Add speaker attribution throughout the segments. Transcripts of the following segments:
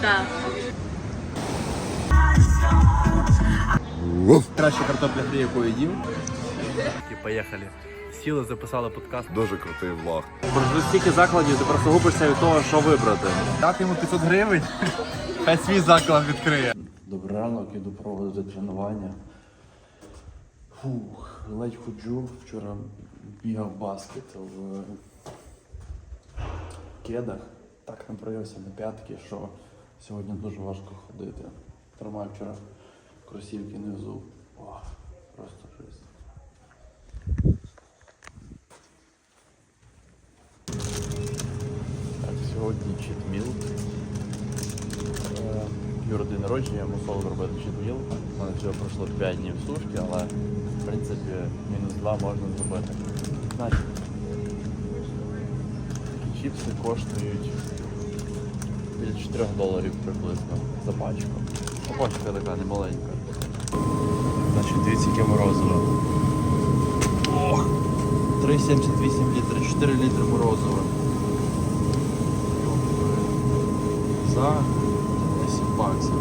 Speaker 1: Так.
Speaker 2: Краща картопля фрі, яку я їв. І поїхали. Сіли, записали подкаст.
Speaker 3: Дуже крутий влог.
Speaker 2: Прожили стільки закладів, ти просто губишся від того, що вибрати.
Speaker 4: Дати йому 500 гривень, хай свій заклад відкриє.
Speaker 2: Добрий ранок, іду проводити тренування. Фух, ледь ходжу. Вчора бігав баскет в кедах. Так напрився на п'ятки, що сьогодні дуже важко ходити. Тримаю вчора кросівки не. Ох, просто жесть. Так, сьогодні читміл. Е, Юра день народження, я мусив зробити читміл. У мене всього пройшло 5 днів сушки, але в принципі мінус 2 можна зробити. Значить, чіпси коштують біля 4 доларів приблизно за пачку. А пачка така немаленька. Значить, дивіться, яке морозиво. Ох! 3,78 літри, 4 літри морозива. За 10 баксів.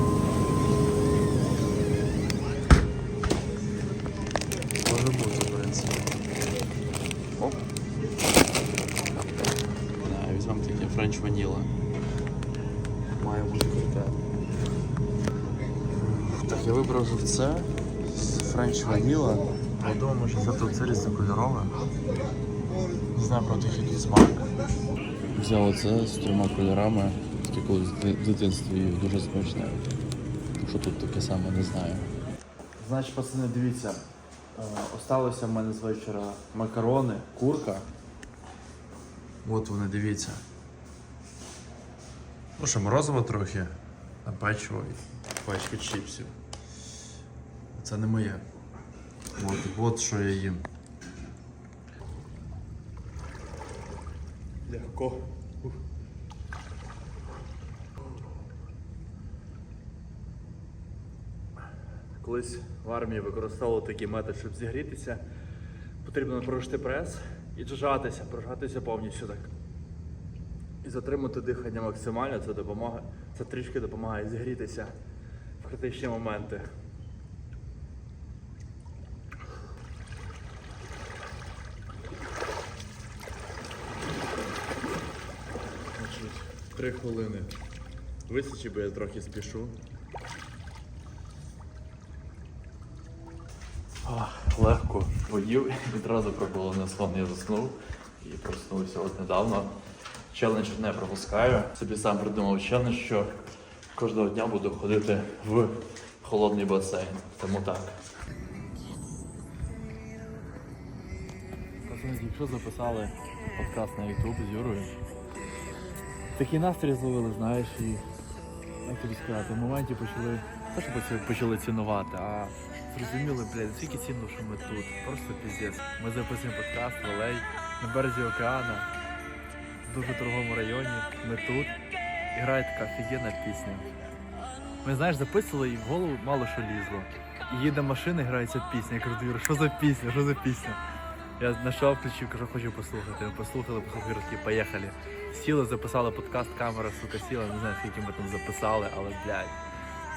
Speaker 2: Я вибрав живце з френч ваніла. Я думаю, що це тут це різнокольорове. Не знаю, правда, який тут смак. Взяв оце з трьома кольорами, таке колись в дитинстві їв, дуже смачне. Що тут таке саме, не знаю. Значить, пацани, дивіться, е, осталося в мене з вечора макарони, курка. От вони, дивіться. Ну що, морозиво трохи, на печиво і пачка чіпсів. Це не моє. От, от що я їм. Легко. Колись в армії використовували такий метод, щоб зігрітися. Потрібно прожити прес і джатися, прожатися повністю так. І затримати дихання максимально, це допомагає, це трішки допомагає зігрітися в критичні моменти. Значить, три хвилини. Висічі, бо я трохи спішу. легко поїв, відразу пробуло на сон, я заснув і проснувся от недавно. Челендж не пропускаю. Собі сам придумав челендж, що кожного дня буду ходити в холодний басейн. Тому так. Якщо записали подкаст на YouTube з Юрою, такий настрій зловили, знаєш, і як тобі сказати, в моменті почали, не що почали цінувати, а зрозуміли, блядь, скільки цінно, що ми тут. Просто піздець. Ми записуємо подкаст в на березі океану, в дуже торговому районі. Ми тут. І грає така офігенна пісня. Ми, знаєш, записували і в голову мало що лізло. І їде машина, і грається пісня. Я кажу, що за пісня? Що за пісня? Я знайшов, включив, кажу, хочу послухати. Ми послухали, послухали, такі, поїхали. Сіли, записали подкаст, камера, сука, сіла, не знаю, скільки ми там записали, але, блядь,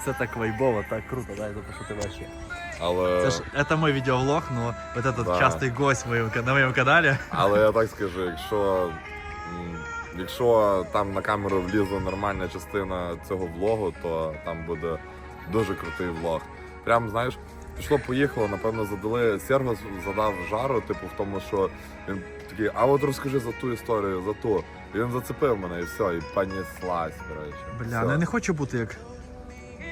Speaker 2: це так вайбово, так круто, дай запишу тебе.
Speaker 3: Але,
Speaker 4: Це ж это мой відеоблог, но вот этот
Speaker 3: Да.
Speaker 4: частий гость в моєму, на моєму каналі.
Speaker 3: але я так скажу, якщо, якщо там на камеру влізла нормальна частина цього влогу, то там буде дуже крутий влог. Прям знаєш, пішло, поїхало, напевно, задали. Серго задав жару, типу, в тому, що він такий, а от розкажи за ту історію, за ту. І він зацепив мене і все, і понеслась, коротше.
Speaker 4: Бля, ну я не хочу бути як.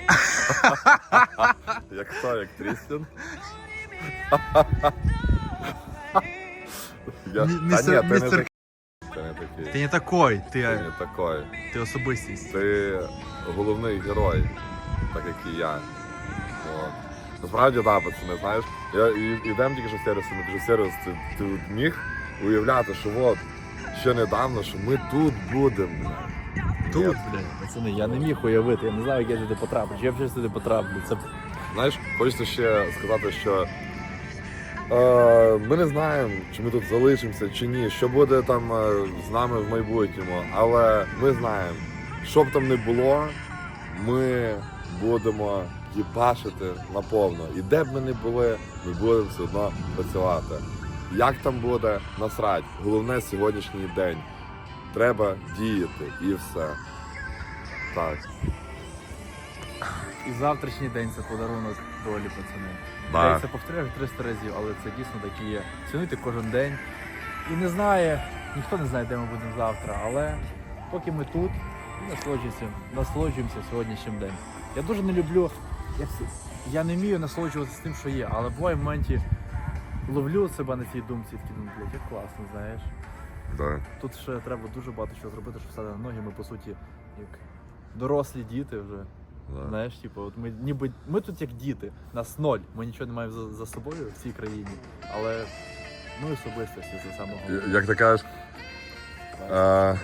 Speaker 3: Як хто, як Трістін? Я...
Speaker 4: Мі-
Speaker 3: Та
Speaker 4: містер-
Speaker 3: ні, ти не
Speaker 4: містер-
Speaker 3: такий. Ти не такий.
Speaker 4: Ти не такой,
Speaker 3: Ти
Speaker 4: ти,
Speaker 3: не такий.
Speaker 4: ти особистість.
Speaker 3: Ти головний герой, так як і я. Насправді, так, пацани, знаєш, я і- ідемо тільки що сервіс, ми дуже сервіс, ти, ти міг уявляти, що от ще недавно, що ми тут будемо.
Speaker 4: Тут, блядь.
Speaker 2: Пацани, я не міг уявити, я не знаю, як я сюди потраплю. Чи я вже сюди потраплю. Це
Speaker 3: Знаєш, хочеться ще сказати, що е, ми не знаємо, чи ми тут залишимося, чи ні, що буде там е, з нами в майбутньому, але ми знаємо, що б там не було, ми будемо їбашити наповно. І де б ми не були, ми будемо все одно працювати. Як там буде, насрать. Головне сьогоднішній день. Треба діяти і все. Так.
Speaker 2: І завтрашній день це подарунок долі, пацани.
Speaker 3: Да.
Speaker 2: Я це повторяю 300 разів, але це дійсно так і є. Цінуйте кожен день. І не знає, ніхто не знає, де ми будемо завтра, але поки ми тут, ми насолоджуємося, насолоджуємося сьогоднішнім днем. Я дуже не люблю, я, я не вмію насолоджуватися тим, що є, але буває в моменті ловлю себе на цій думці і такий думаю, блядь, як класно, знаєш.
Speaker 3: Да.
Speaker 2: Тут ще треба дуже багато чого зробити, щоб стати на ноги. Ми по суті як дорослі діти вже.
Speaker 3: Да.
Speaker 2: Знаєш, типу, от ми ніби ми тут як діти, нас ноль. Ми нічого не маємо за, за собою в цій країні. Але ми особистості це саме головне.
Speaker 3: Як ти кажеш, е,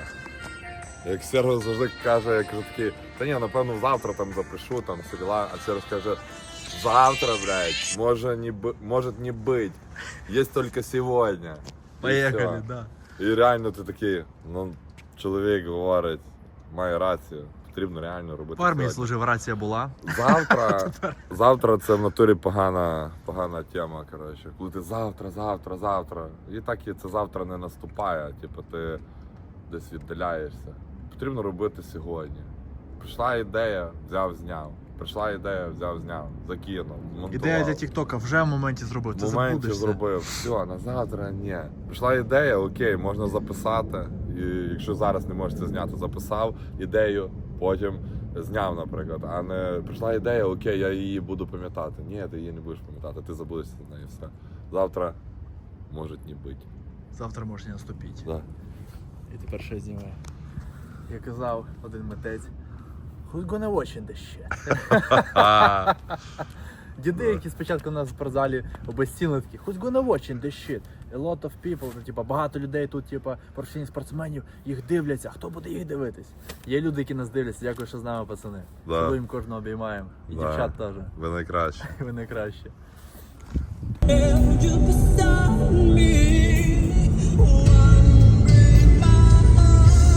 Speaker 3: як Серго завжди каже, я кажу такий, та ні, напевно, завтра там запишу, там все діла, а Серго каже, завтра, блядь, може не, б... может не быть, есть только сегодня. І
Speaker 4: Поїхали,
Speaker 3: всьо.
Speaker 4: да.
Speaker 3: І реально ти такий, ну, чоловік говорить, має рацію, потрібно реально робити.
Speaker 4: В армії
Speaker 3: сьогодні.
Speaker 4: служив, рація була.
Speaker 3: Завтра, завтра це в натурі погана, погана тема. Коротше. Коли ти завтра, завтра, завтра. І так і це завтра не наступає. Типу ти десь віддаляєшся. Потрібно робити сьогодні. Прийшла ідея, взяв, зняв. Прийшла ідея, взяв, зняв, закинув. змонтував.
Speaker 4: Ідея для Тіктока вже в моменті зробив. Ти
Speaker 3: В моменті
Speaker 4: забудешся.
Speaker 3: зробив. Все, на завтра ні. Прийшла ідея, окей, можна записати. І якщо зараз не можеш це зняти, записав ідею, потім зняв, наприклад. А не прийшла ідея, окей, я її буду пам'ятати. Ні, ти її не будеш пам'ятати, ти забудешся на неї все. Завтра може не бути.
Speaker 4: Завтра може не наступити.
Speaker 3: Да.
Speaker 2: І тепер ще знімаю. Я казав один митець. Who's gonna watch in this shit? Діди, які спочатку нас в спортзалі обезцінили, такі Who's gonna watch in this shit? A lot of people, ну, типа, багато людей тут, типа, професійних спортсменів, їх дивляться, хто буде їх дивитись? Є люди, які нас дивляться, дякую, що з нами, пацани.
Speaker 3: Да.
Speaker 2: Цілуємо кожного обіймаємо. І
Speaker 3: Да.
Speaker 2: дівчат теж.
Speaker 3: Ви найкращі.
Speaker 2: Ви найкращі.
Speaker 1: beside.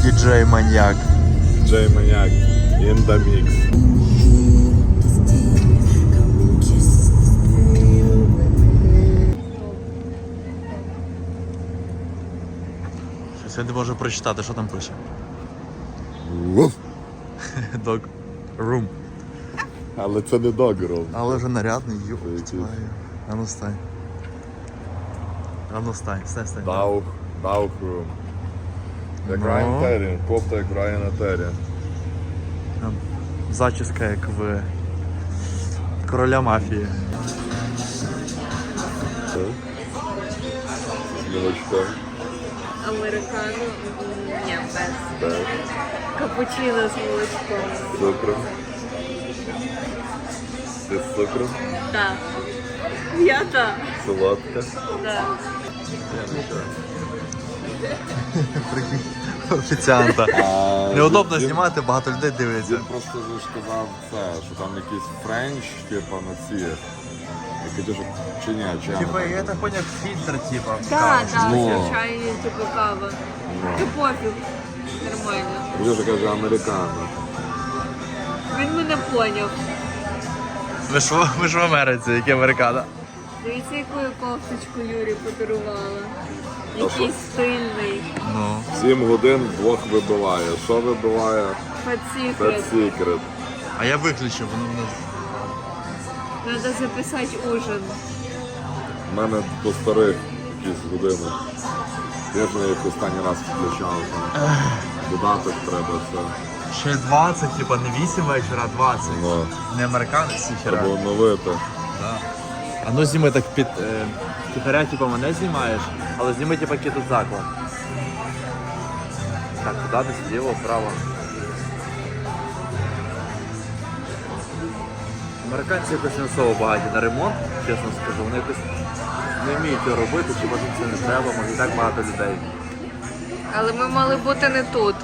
Speaker 4: Діджей маньяк.
Speaker 3: Джей Маняк, in the mix.
Speaker 4: Я не можу прочитати, що там пише. Dog room.
Speaker 3: Але це не догров.
Speaker 4: Але вже нарядний,
Speaker 3: Це
Speaker 4: йоп,
Speaker 3: якийсь-
Speaker 4: твою. А ну стань. А ну стань, стань, стань.
Speaker 3: Даух, Даух Рум. Як
Speaker 4: Ну.
Speaker 3: Райан Террі, кофта як Райана Террі.
Speaker 4: Зачіска як в короля мафії.
Speaker 3: Молочко.
Speaker 5: Американо ні, без.
Speaker 3: Так.
Speaker 5: Капучино з молочком.
Speaker 3: Цукром. Ти з цукром?
Speaker 5: Так. Я так.
Speaker 3: Солодка.
Speaker 5: Да.
Speaker 4: Прикинь, Офіціанта. Неудобно
Speaker 3: Він-
Speaker 4: знімати, багато людей дивиться.
Speaker 3: Він просто ж сказав це, що там якийсь френч, типу, на ці. Я кажу, чи ні, чи я не
Speaker 4: Типа, я
Speaker 3: так
Speaker 4: понял, фільтр, типа.
Speaker 5: Так, так,
Speaker 3: Ну.
Speaker 5: звичайно, типу кава. Ти пофіг. Нормально.
Speaker 3: Дуже каже, американо.
Speaker 5: Він мене поняв.
Speaker 4: Ми ж, в- ми ж в Америці, які американо.
Speaker 5: Дивіться, яку я кофточку Юрі подарувала. Який стильний.
Speaker 4: Ну.
Speaker 3: Сім годин двох вибиває. Що вибиває? Це секрет.
Speaker 4: А я виключив, воно воно.
Speaker 5: Треба записати ужин.
Speaker 3: У мене до старих якісь години. Я ж не як останній раз включав там. Додаток треба це.
Speaker 4: Ще 20, типа не 8 вечора, а 20.
Speaker 3: Ну,
Speaker 4: Не американець
Speaker 3: треба
Speaker 4: хера.
Speaker 3: оновити.
Speaker 2: А ну зніми так під. Е, тихаря, типу, мене знімаєш, але зніми типу, який тут заклад. Так, туди десь зліво, вправо. Американці якось не особо багаті на ремонт, чесно скажу. Вони якось не вміють цього робити, чи може це не треба, може і так багато людей.
Speaker 5: Але ми мали бути не тут.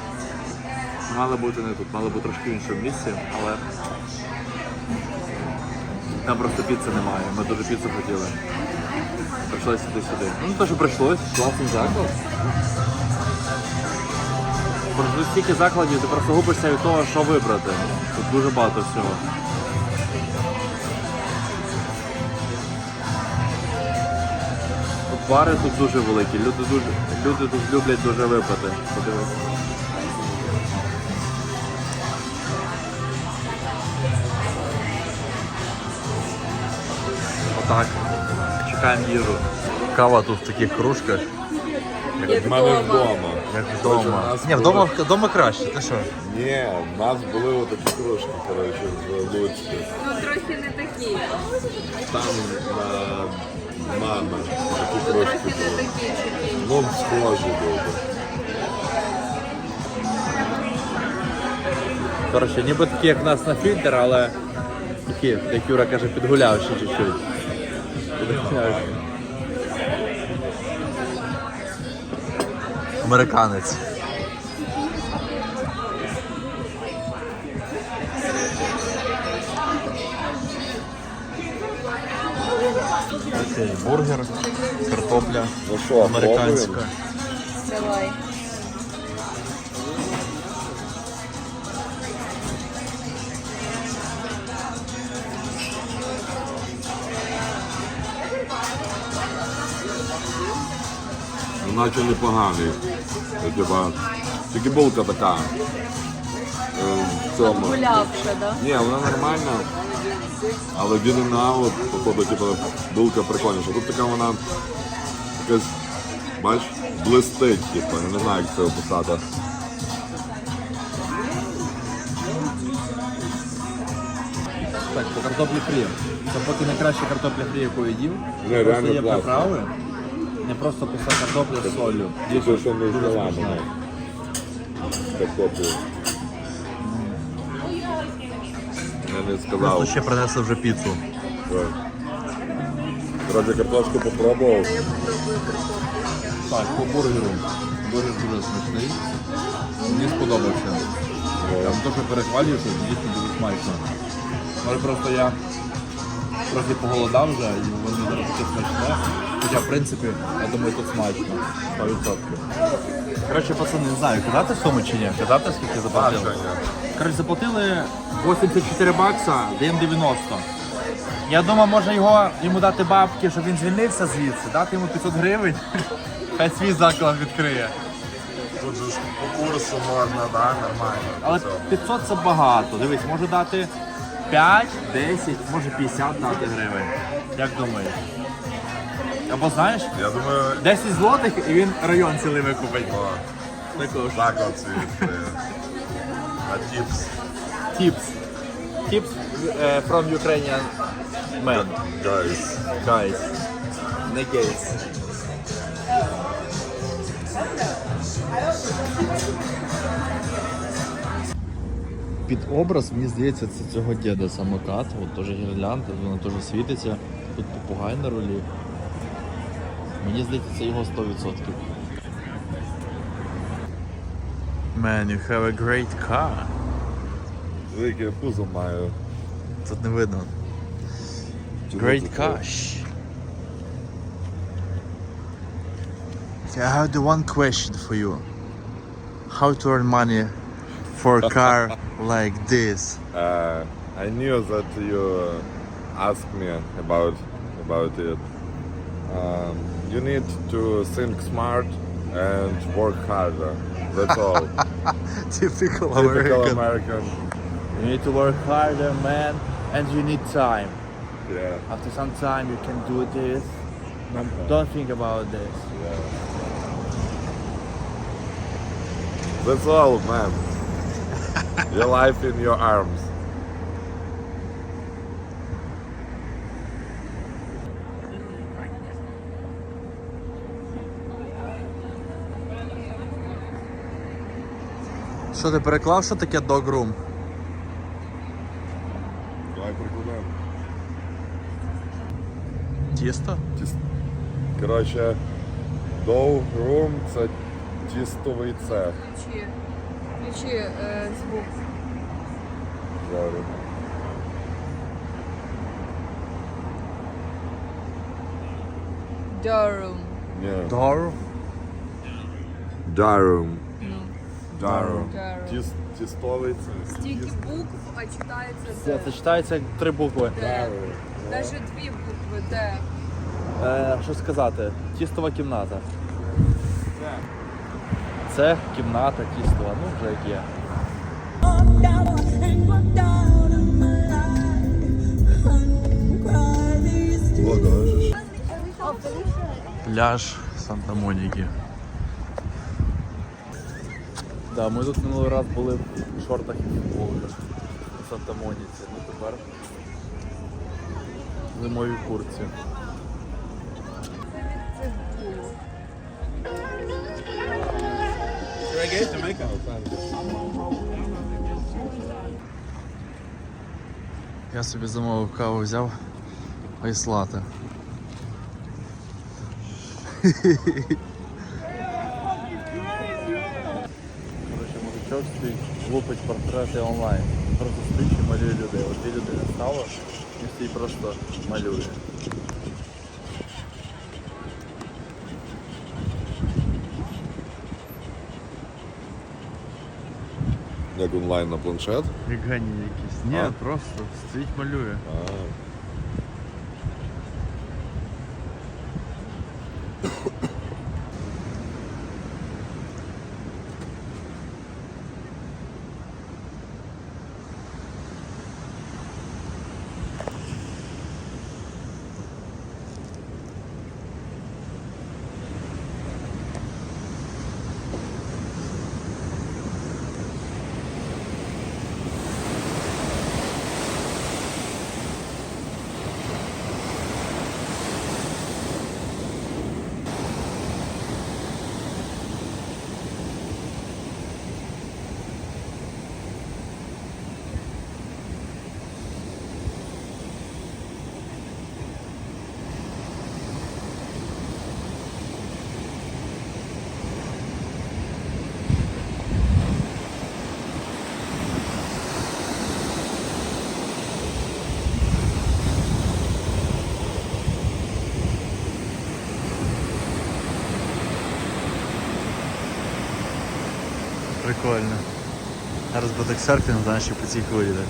Speaker 2: Мали бути не тут, мали бути трошки в іншому місці, але там просто піци немає. Ми дуже піцу хотіли. Прийшлося сюди сюди. Ну те, що прийшлось, класний заклад. Просто стільки закладів, ти просто губишся від того, що вибрати. Тут дуже багато всього. Бари тут дуже великі, люди, дуже, люди тут люблять дуже випити. Подивись. Отак. Чекаємо їжу.
Speaker 4: Кава тут в таких кружках,
Speaker 5: Як
Speaker 3: В мене
Speaker 5: вдома.
Speaker 4: як вдома.
Speaker 3: у нас
Speaker 4: Ні,
Speaker 3: були-
Speaker 4: вдома, вдома краще, ти що?
Speaker 3: Ні, в нас були отакі кружки, коротше, в Луцьку.
Speaker 5: Ну трохи не такі.
Speaker 3: Там на мами такі кружки
Speaker 5: Трохи не
Speaker 3: були.
Speaker 5: такі.
Speaker 3: Ну, схожі були.
Speaker 2: Коротше, ніби такі, як в нас на фільтр, але такі, як Юра каже, підгулявші чуть-чуть.
Speaker 4: Американець. Окей, бургер, картопля,
Speaker 3: Ну
Speaker 4: американська.
Speaker 5: Давай.
Speaker 3: Наче непоганий. Типа, тільки булка така. е, В цьому.
Speaker 5: Гулявша, да?
Speaker 3: Ні, вона нормальна. Але він і на от, походу, типу, булка прикольніша. Тут така вона якась, бач, блистить, типу, я не знаю, як це описати.
Speaker 2: Так, по картоплі фрі. Це поки найкраща картопля фрі, яку я їв.
Speaker 3: Не,
Speaker 2: Просто
Speaker 3: реально
Speaker 2: є
Speaker 3: класно.
Speaker 2: приправи. Не просто пуста картопля з солью.
Speaker 3: Дійсно, що не
Speaker 2: Дуже смачно.
Speaker 3: Картоплю. Я не сказав.
Speaker 4: Просто ще принесли вже піцу.
Speaker 3: Ой. Картошку попробував.
Speaker 2: Так, по бургеру. Бургер дуже смачний. Мені сподобався. Там теж перехвалюю, що дійсно дуже смачно. Може просто я трохи поголодав вже і воно зараз таке смачне. Хоча, в принципі, я думаю, тут смачно. 100%. Коротше, пацани, не знаю, казати суму чи ні? Казати, скільки заплатили? Коротше, заплатили 84 бакса, даємо 90. Я думаю, може його йому дати бабки, щоб він звільнився звідси, дати йому 500 гривень. Хай свій заклад відкриє.
Speaker 3: Тут же ж по курсу можна, да, нормально.
Speaker 2: Але 500 це багато. Дивись, можу дати 5, 10, може 50 дати гривень. Як думаєш? Або знаєш,
Speaker 3: Я думаю,
Speaker 2: 10 злотих і він район цілий викупить.
Speaker 3: о,
Speaker 2: Також.
Speaker 3: так світ. На тіпс.
Speaker 2: Tips. Tips uh, from Ukrainian men.
Speaker 3: Guys.
Speaker 2: Guys. Не gays. Під образ, мені здається, це цього діда самокат, от теж гірлянда, вона теж світиться, тут попугай на рулі. Мені здається, це його 100%.
Speaker 4: Man, you have a great car.
Speaker 3: Велике пузо маю.
Speaker 4: Тут не видно.
Speaker 3: Чого
Speaker 4: Great
Speaker 3: тут?
Speaker 4: cash. Okay, I have the one question for you. How to earn money for a car like this?
Speaker 3: Uh, I knew that you uh, asked me about about it. Um, you need to think smart and work harder. That's all.
Speaker 4: Typical
Speaker 3: Typical
Speaker 4: American.
Speaker 3: American.
Speaker 2: You need to work harder, man, and you need time.
Speaker 3: Yeah.
Speaker 2: After some time, you can do this. Don't think about this. Yeah.
Speaker 3: That's all, man. your life in your arms.
Speaker 4: Що ти переклав, що таке dog room?
Speaker 3: Давай прикладаємо.
Speaker 4: Тісто?
Speaker 3: Тіс... Коротше, dough room це тістовий цех.
Speaker 5: Ключі. Ключі е, звук.
Speaker 3: Зараз.
Speaker 5: Durham.
Speaker 3: Ні.
Speaker 4: Door?
Speaker 3: Darum. Джаро.
Speaker 5: Джаро.
Speaker 3: Тіс, тістовий це.
Speaker 5: Стільки букв, а читається
Speaker 2: Це, це читається як три букви.
Speaker 5: Д. Навіть дві букви Д.
Speaker 2: Е, що сказати? Тістова кімната. Це кімната тістова, ну вже як є.
Speaker 4: Пляж Санта-Моніки.
Speaker 2: Да, ми тут минулий раз були в шортах і футболках у Санта-Моніці. Ну тепер в курці.
Speaker 4: Я собі замовив каву взяв айслати.
Speaker 2: Коротше, мужичок стоїть, лупить портрети онлайн. Просто стоїть і малює людей. От дві людини стало і всі просто малює.
Speaker 3: Як онлайн на планшет.
Speaker 4: Як гані якісь. Ні,
Speaker 3: А?
Speaker 4: просто стоїть малює.
Speaker 3: А.
Speaker 4: Зараз буде серфінг, знаєш, по цій хвилі. так.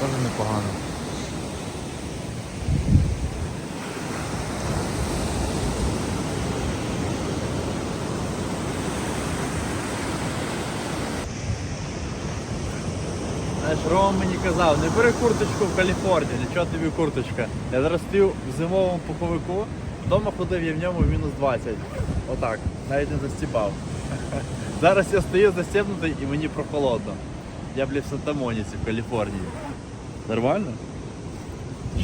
Speaker 4: Теж непогано.
Speaker 2: Знаєш, Рома мені казав, не бери курточку в Каліфорнії, нічого тобі курточка. Я зараз стою в зимовому пуховику, вдома ходив я в ньому в мінус 20. Отак, навіть не застібав. Зараз я стою застібнутий і мені прохолодно. Я, блядь, в Санта-Моніці в Каліфорнії. Нормально?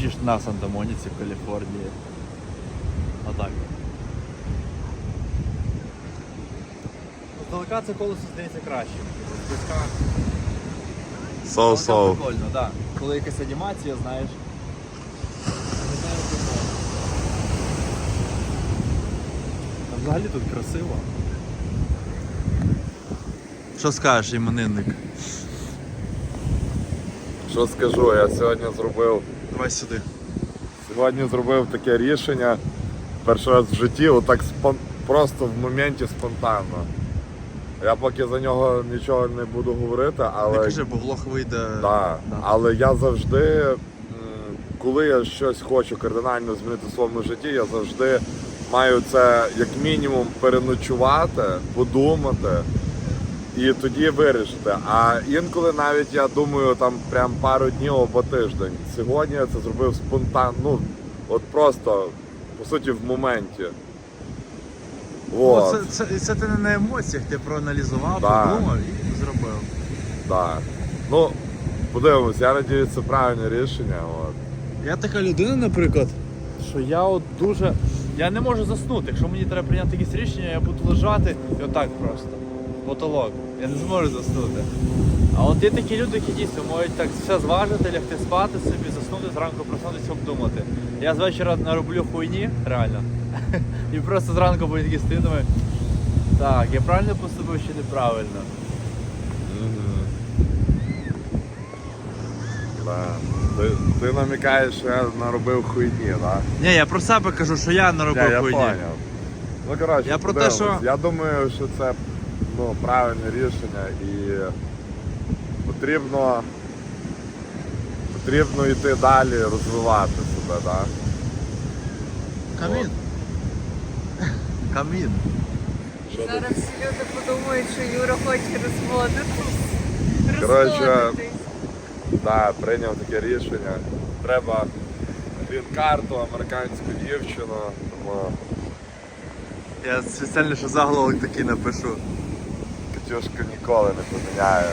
Speaker 2: Чи ж на Санта-Моніці в Каліфорнії. Отак. Здалека це колесо здається краще.
Speaker 3: So-so.
Speaker 2: Прикольно, так. Да. Коли якась анімація, знаєш. виглядає прикольно. А взагалі тут красиво.
Speaker 4: Що скажеш, іменинник?
Speaker 3: Що скажу, я сьогодні зробив
Speaker 4: Давай сюди.
Speaker 3: Сьогодні зробив таке рішення. Перший раз в житті, отак спон... просто в моменті спонтанно. Я поки за нього нічого не буду говорити,
Speaker 4: Не
Speaker 3: але,
Speaker 4: кажи, бо влог вийде.
Speaker 3: да,
Speaker 4: Да.
Speaker 3: але я завжди, коли я щось хочу кардинально змінити в своєму житті, я завжди маю це як мінімум переночувати, подумати і тоді вирішити. А інколи навіть я думаю там прям пару днів або тиждень. Сьогодні я це зробив спонтанно, ну от просто по суті в моменті.
Speaker 4: Ну,
Speaker 3: От,
Speaker 4: це, це, це ти не на емоціях, ти проаналізував,
Speaker 3: Да.
Speaker 4: подумав і зробив.
Speaker 3: да. Ну, подивимось, я надіюсь, це правильне рішення. От.
Speaker 2: Я така людина, наприклад, що я от дуже. Я не можу заснути. Якщо мені треба прийняти якесь рішення, я буду лежати і отак просто. Потолок. Я не зможу заснути. А от є такі люди, які дійсно можуть так все зважити, лягти спати собі, заснути, зранку проснутися, обдумати. Я з вечора нароблю хуйні, реально. І просто зранку буду такі стою, так, я правильно поступив чи неправильно.
Speaker 3: Да. Ти, ти намікаєш, що я наробив хуйні, так?
Speaker 4: Ні, я про себе кажу, що я наробив
Speaker 3: Я, я
Speaker 4: хуйні.
Speaker 3: поняв. Ну, коротше,
Speaker 4: Я про те, що-
Speaker 3: Я думаю, що це ну, правильне рішення і потрібно, потрібно йти далі, розвивати себе, так?
Speaker 4: Камін. Камін.
Speaker 5: Зараз люди подумають, що Юра хоче розводитись.
Speaker 3: Коротше. Да, прийняв таке рішення. Треба грін-карту, американську дівчину, тому
Speaker 4: Я спеціально ще заголовок такий напишу.
Speaker 3: Катюшка ніколи не поміняє.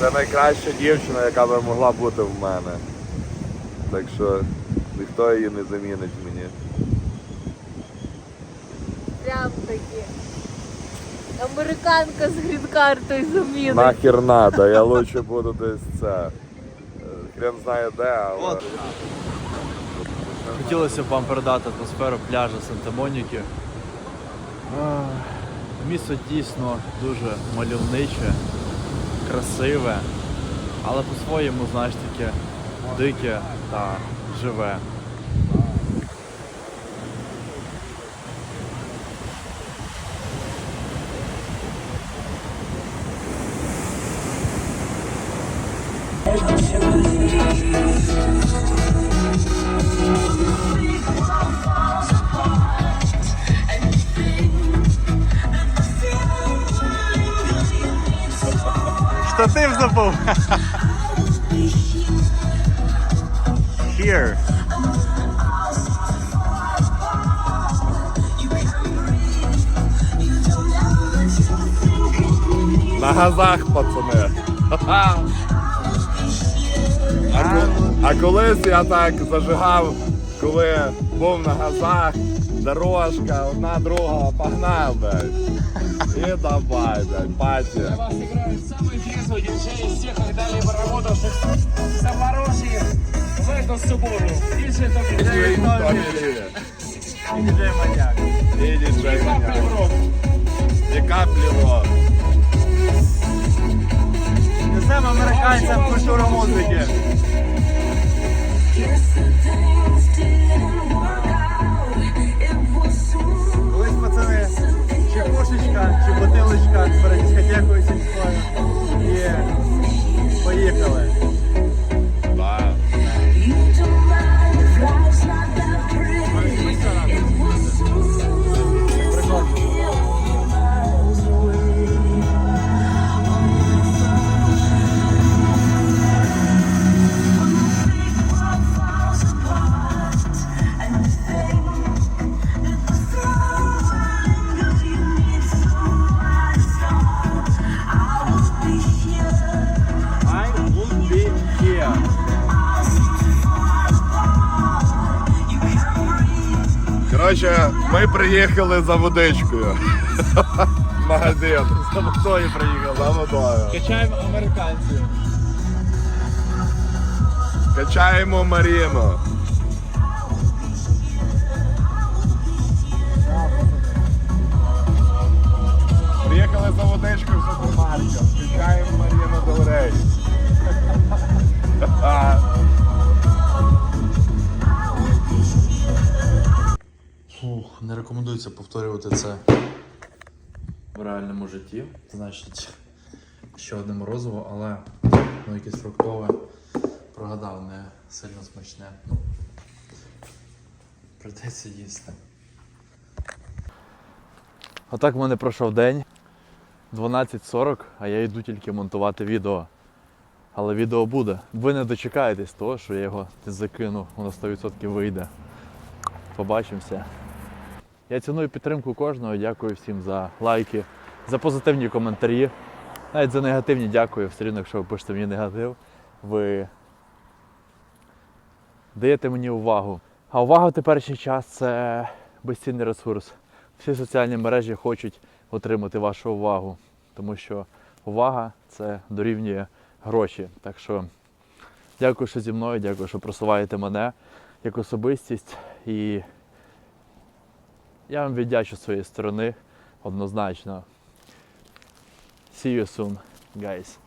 Speaker 3: Це найкраща дівчина, яка би могла бути в мене. Так що ніхто її не замінить мені.
Speaker 5: Прям таки. Американка з грін-картою замінить.
Speaker 3: Нахер надо, я лучше буду десь це. е, Хрен знає де, але.
Speaker 4: От.
Speaker 2: Хотілося б вам передати атмосферу пляжу Санта-Моніки. Місто дійсно дуже мальовниче, красиве, але по-своєму, знаєш, таке дике та живе.
Speaker 4: Штатив забув. Here.
Speaker 3: На газах, пацани. А, ко- а колись я так зажигав, коли був на газах, дорожка, одна друга, погнав, блядь. І давай, блядь, паті.
Speaker 6: вас играет самый трезвый диджей из всех когда-либо работавших в Запорожье в эту субботу. Диджей Томми
Speaker 3: Томі Лі.
Speaker 4: І діджей маньяк.
Speaker 3: І діджей
Speaker 6: Капли
Speaker 3: Маняк.
Speaker 6: в рот.
Speaker 3: І каплі в рот.
Speaker 4: Несемо американцям культуру музики.
Speaker 3: Приїхали за водичкою. Магазин.
Speaker 4: За водою приїхали.
Speaker 3: За водою.
Speaker 4: Качаємо американців.
Speaker 3: Качаємо Маріну. Приїхали за водичкою в супермаркет. Качаємо Маріну Делрей.
Speaker 2: Фух, не рекомендується повторювати це в реальному житті. Значить, ще одне морозиво, але ну, якесь фруктове. Прогадав, не сильно смачне. Ну, прийдеться їсти. Отак в мене пройшов день. 12.40, а я йду тільки монтувати відео. Але відео буде. Ви не дочекаєтесь того, що я його закину, воно 100% вийде. Побачимося. Я ціную підтримку кожного, дякую всім за лайки, за позитивні коментарі. Навіть за негативні дякую. Все рівно, якщо ви пишете мені негатив, ви даєте мені увагу. А увага в теперішній час це безцінний ресурс. Всі соціальні мережі хочуть отримати вашу увагу, тому що увага це дорівнює гроші. Так що дякую, що зі мною, дякую, що просуваєте мене як особистість. І я вам віддячу своєї сторони однозначно. See you soon, guys.